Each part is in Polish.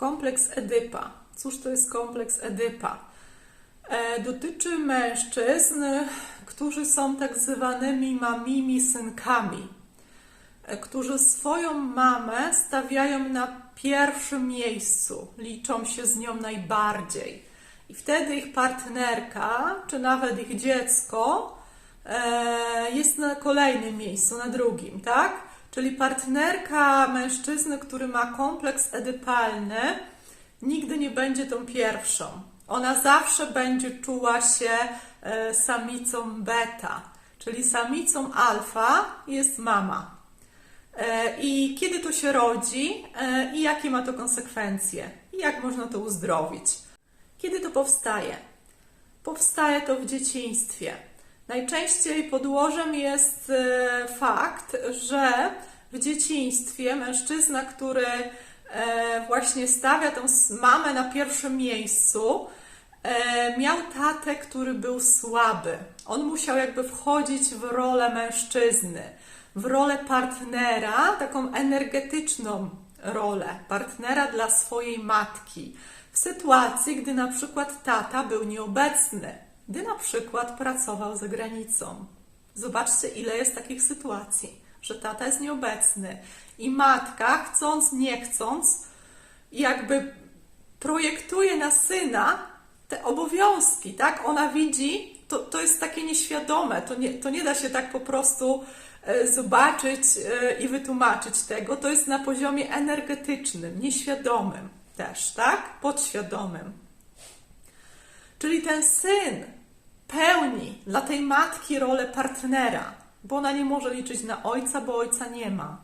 Kompleks Edypa. Cóż to jest kompleks Edypa? E, dotyczy mężczyzn, którzy są tak zwanymi mamimi synkami, e, którzy swoją mamę stawiają na pierwszym miejscu, liczą się z nią najbardziej. I wtedy ich partnerka, czy nawet ich dziecko, e, jest na kolejnym miejscu, na drugim, tak? Czyli partnerka mężczyzny, który ma kompleks edypalny, nigdy nie będzie tą pierwszą. Ona zawsze będzie czuła się e, samicą beta, czyli samicą alfa jest mama. E, I kiedy to się rodzi e, i jakie ma to konsekwencje i jak można to uzdrowić. Kiedy to powstaje? Powstaje to w dzieciństwie. Najczęściej podłożem jest e, fakt, że w dzieciństwie mężczyzna, który e, właśnie stawia tą mamę na pierwszym miejscu, e, miał tatę, który był słaby. On musiał jakby wchodzić w rolę mężczyzny, w rolę partnera, taką energetyczną rolę partnera dla swojej matki. W sytuacji, gdy na przykład tata był nieobecny, gdy na przykład pracował za granicą. Zobaczcie, ile jest takich sytuacji, że tata jest nieobecny i matka, chcąc, nie chcąc, jakby projektuje na syna te obowiązki, tak? Ona widzi, to, to jest takie nieświadome, to nie, to nie da się tak po prostu e, zobaczyć e, i wytłumaczyć tego. To jest na poziomie energetycznym, nieświadomym też, tak? Podświadomym. Czyli ten syn pełni dla tej matki rolę partnera, bo ona nie może liczyć na ojca, bo ojca nie ma.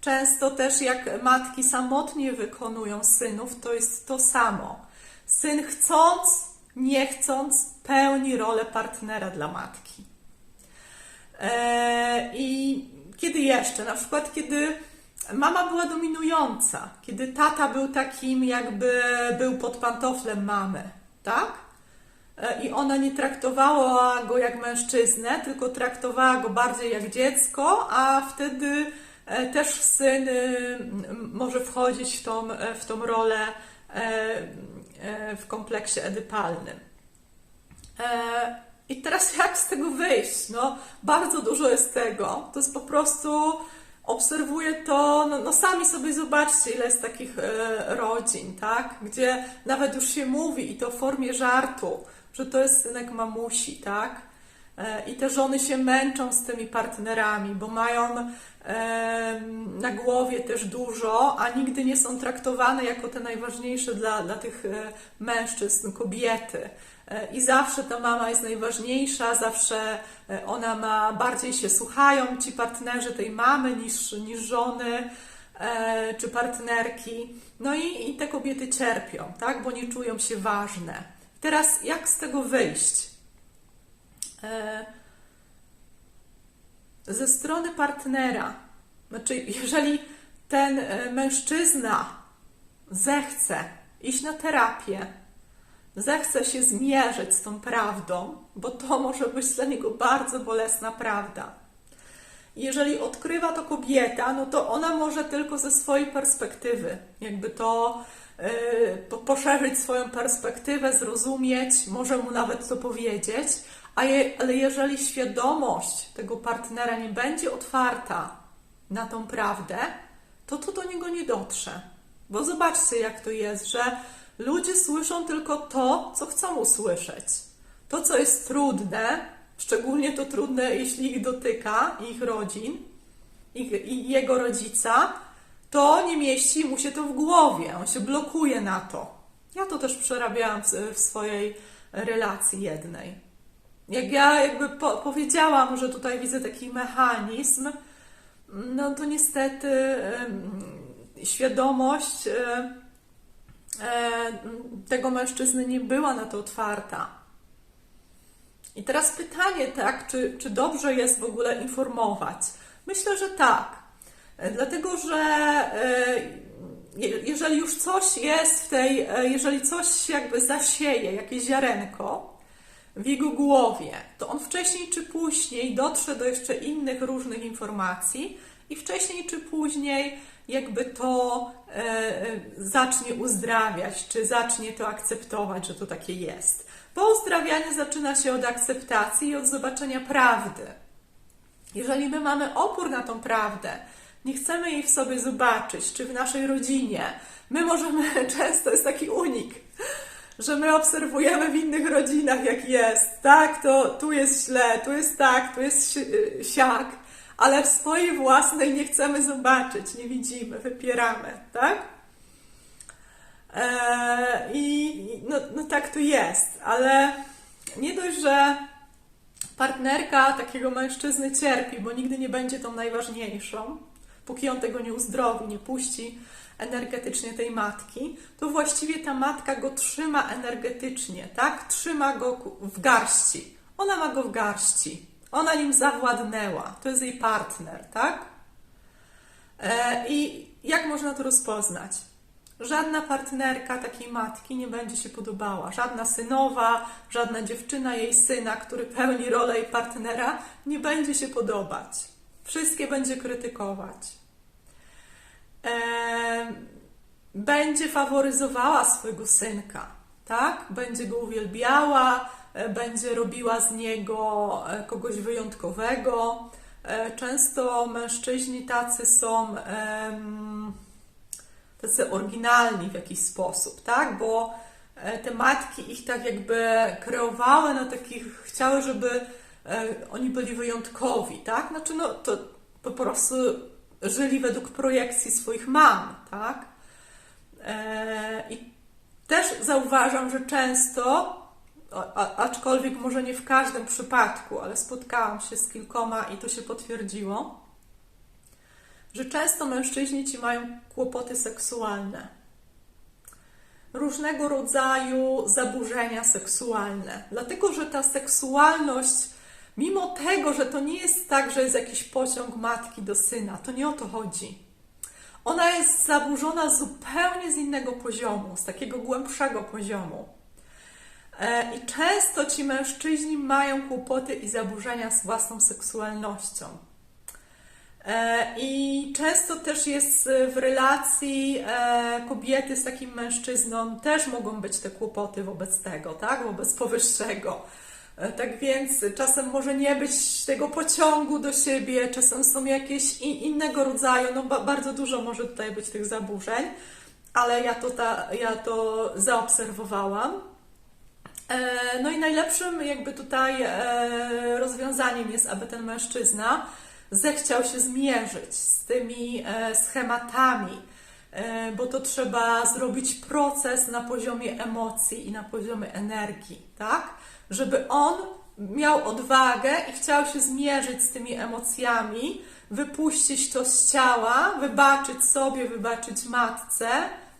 Często też jak matki samotnie wykonują synów, to jest to samo. Syn chcąc, nie chcąc, pełni rolę partnera dla matki. Eee, I kiedy jeszcze? Na przykład, kiedy mama była dominująca, kiedy tata był takim, jakby był pod pantoflem mamy, tak? I ona nie traktowała go jak mężczyznę, tylko traktowała go bardziej jak dziecko, a wtedy e, też syn może wchodzić w tą, e, w tą rolę e, w kompleksie edypalnym. I teraz jak z tego wyjść? No, bardzo dużo jest tego. To jest po prostu obserwuję to, no, no, sami sobie zobaczcie, ile jest takich e, rodzin, tak? Gdzie nawet już się mówi i to w formie żartu, że to jest synek mamusi, tak? E, I te żony się męczą z tymi partnerami, bo mają e, na głowie też dużo, a nigdy nie są traktowane jako te najważniejsze dla, dla tych e, mężczyzn, kobiety. I zawsze ta mama jest najważniejsza, zawsze ona ma, bardziej się słuchają ci partnerzy tej mamy niż, niż żony czy partnerki. No i, i te kobiety cierpią, tak, bo nie czują się ważne. Teraz jak z tego wyjść? Ze strony partnera, znaczy, jeżeli ten mężczyzna zechce iść na terapię, zechce się zmierzyć z tą prawdą, bo to może być dla niego bardzo bolesna prawda. Jeżeli odkrywa to kobieta, no to ona może tylko ze swojej perspektywy, jakby to yy, poszerzyć swoją perspektywę, zrozumieć, może mu nawet to powiedzieć, je, ale jeżeli świadomość tego partnera nie będzie otwarta na tą prawdę, to to do niego nie dotrze. Bo zobaczcie, jak to jest, że ludzie słyszą tylko to, co chcą usłyszeć. To, co jest trudne, szczególnie to trudne, jeśli ich dotyka, ich rodzin, ich, i jego rodzica, to nie mieści mu się to w głowie, on się blokuje na to. Ja to też przerabiałam w, w swojej relacji jednej. Jak ja jakby po, powiedziałam, że tutaj widzę taki mechanizm, no to niestety świadomość y, E, tego mężczyzny nie była na to otwarta. I teraz pytanie, tak, czy, czy dobrze jest w ogóle informować? Myślę, że tak. E, dlatego, że e, jeżeli już coś jest w tej, jeżeli coś jakby zasieje, jakieś ziarenko w jego głowie, to on wcześniej czy później dotrze do jeszcze innych różnych informacji i wcześniej czy później jakby to e, e, zacznie uzdrawiać, czy zacznie to akceptować, że to takie jest. Bo uzdrawianie zaczyna się od akceptacji i od zobaczenia prawdy. Jeżeli my mamy opór na tą prawdę, nie chcemy jej w sobie zobaczyć, czy w naszej rodzinie, my możemy, często jest taki unik, że my obserwujemy w innych rodzinach, jak jest, tak, to tu jest źle, tu jest tak, tu jest siak, ale w swojej własnej nie chcemy zobaczyć, nie widzimy, wypieramy, tak? Eee, I no, no tak to jest, ale nie dość, że partnerka takiego mężczyzny cierpi, bo nigdy nie będzie tą najważniejszą, póki on tego nie uzdrowi, nie puści energetycznie tej matki, to właściwie ta matka go trzyma energetycznie, tak? Trzyma go w garści. Ona ma go w garści. Ona nim zawładnęła. To jest jej partner, tak? E, I jak można to rozpoznać? Żadna partnerka takiej matki nie będzie się podobała. Żadna synowa, żadna dziewczyna jej syna, który pełni rolę jej partnera, nie będzie się podobać. Wszystkie będzie krytykować. będzie faworyzowała swojego synka, tak? Będzie go uwielbiała, e, będzie robiła z niego e, kogoś wyjątkowego. E, często mężczyźni tacy są tacy oryginalni w jakiś sposób, tak? Bo te matki ich tak jakby kreowały na takich, chciały, żeby oni byli wyjątkowi, tak? Znaczy, no to po prostu żyli według projekcji swoich mam, tak? E, I też zauważam, że często, aczkolwiek może nie w każdym przypadku, ale spotkałam się z kilkoma i to się potwierdziło, że często mężczyźni ci mają kłopoty seksualne. Różnego rodzaju zaburzenia seksualne, dlatego że ta seksualność Mimo tego, że to nie jest tak, że jest jakiś pociąg matki do syna, to nie o to chodzi. Ona jest zaburzona zupełnie z innego poziomu, z takiego głębszego poziomu. E, I często ci mężczyźni mają kłopoty i zaburzenia z własną seksualnością. E, I często też jest w relacji e, kobiety z takim mężczyzną, też mogą być te kłopoty wobec tego, tak? Wobec powyższego. E, tak więc czasem może nie być tego pociągu do siebie, czasem są jakieś innego rodzaju, no bardzo dużo może tutaj być tych zaburzeń, ale ja to, ta, ja to zaobserwowałam. E, no i najlepszym jakby tutaj e, rozwiązaniem jest, aby ten mężczyzna zechciał się zmierzyć z tymi schematami, bo to trzeba zrobić proces na poziomie emocji i na poziomie energii, tak? żeby on miał odwagę i chciał się zmierzyć z tymi emocjami, wypuścić to z ciała, wybaczyć sobie, wybaczyć matce,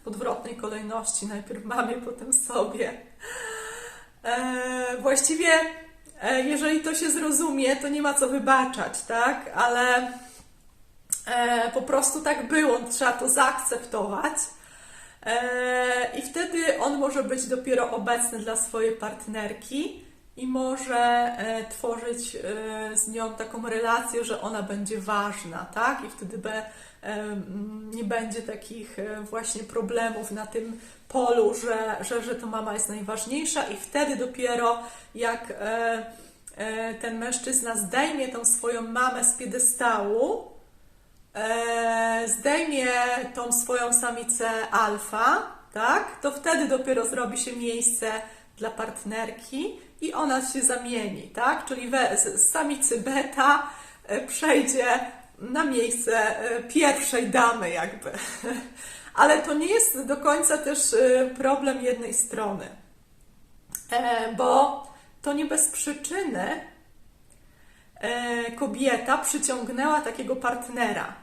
w odwrotnej kolejności, najpierw mamie, potem sobie. E, właściwie, e, jeżeli to się zrozumie, to nie ma co wybaczać, tak? Ale e, po prostu tak było, trzeba to zaakceptować. E, I wtedy on może być dopiero obecny dla swojej partnerki i może e, tworzyć e, z nią taką relację, że ona będzie ważna, tak? I wtedy nie będzie takich właśnie problemów na tym polu, że, że, że to mama jest najważniejsza, i wtedy dopiero jak ten mężczyzna zdejmie tą swoją mamę z piedestału, e, zdejmie tą swoją samicę alfa, tak, to wtedy dopiero zrobi się miejsce dla partnerki i ona się zamieni, tak? Czyli z samicy beta e, przejdzie na miejsce e, pierwszej damy, jakby. Ale to nie jest do końca też e, problem jednej strony, bo to nie bez przyczyny kobieta przyciągnęła takiego partnera.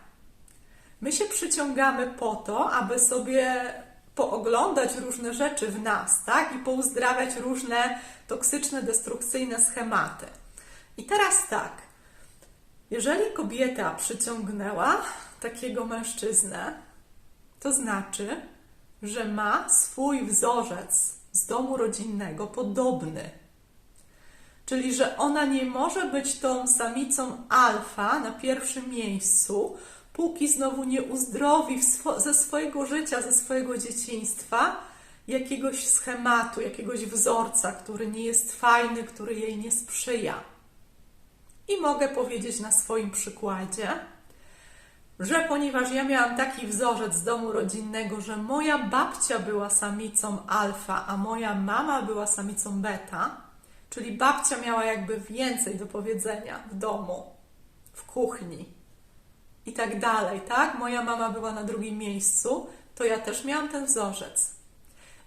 My się przyciągamy po to, aby sobie pooglądać różne rzeczy w nas, tak? I pouzdrawiać różne toksyczne, destrukcyjne schematy. I teraz tak. Jeżeli kobieta przyciągnęła takiego mężczyznę, to znaczy, że ma swój wzorzec z domu rodzinnego podobny. Czyli, że ona nie może być tą samicą alfa na pierwszym miejscu, póki znowu nie uzdrowi swo- ze swojego życia, ze swojego dzieciństwa jakiegoś schematu, jakiegoś wzorca, który nie jest fajny, który jej nie sprzyja. I mogę powiedzieć na swoim przykładzie, że ponieważ ja miałam taki wzorzec z domu rodzinnego, że moja babcia była samicą alfa, a moja mama była samicą beta, czyli babcia miała jakby więcej do powiedzenia w domu, w kuchni i tak dalej, tak? Moja mama była na drugim miejscu, to ja też miałam ten wzorzec.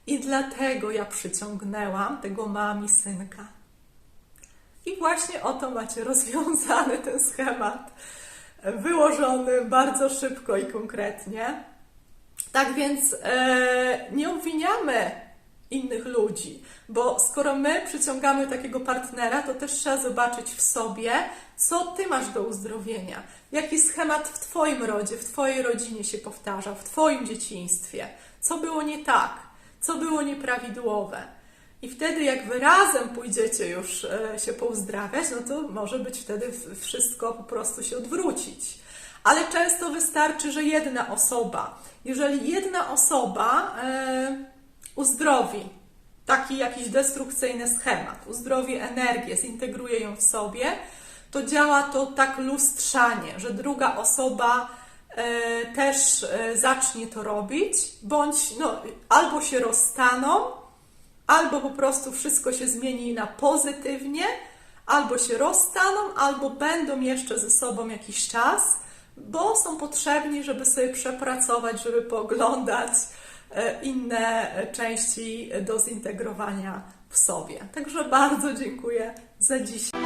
I dlatego ja przyciągnęłam tego mami synka. I właśnie oto macie rozwiązany ten schemat, wyłożony bardzo szybko i konkretnie. Tak więc e, nie obwiniamy innych ludzi, bo skoro my przyciągamy takiego partnera, to też trzeba zobaczyć w sobie, co ty masz do uzdrowienia, jaki schemat w twoim rodzie, w twojej rodzinie się powtarza, w twoim dzieciństwie, co było nie tak, co było nieprawidłowe. I wtedy, jak wy razem pójdziecie już e, się pouzdrawiać, no to może być wtedy wszystko po prostu się odwrócić. Ale często wystarczy, że jedna osoba, jeżeli jedna osoba e, uzdrowi. Taki jakiś destrukcyjny schemat, uzdrowi energię, zintegruje ją w sobie, to działa to tak lustrzanie, że druga osoba e, też e, zacznie to robić, bądź no, albo się rozstaną, albo po prostu wszystko się zmieni na pozytywnie, albo się rozstaną, albo będą jeszcze ze sobą jakiś czas, bo są potrzebni, żeby sobie przepracować, żeby pooglądać e, inne e, części do zintegrowania w sobie. Także bardzo dziękuję za dzisiaj.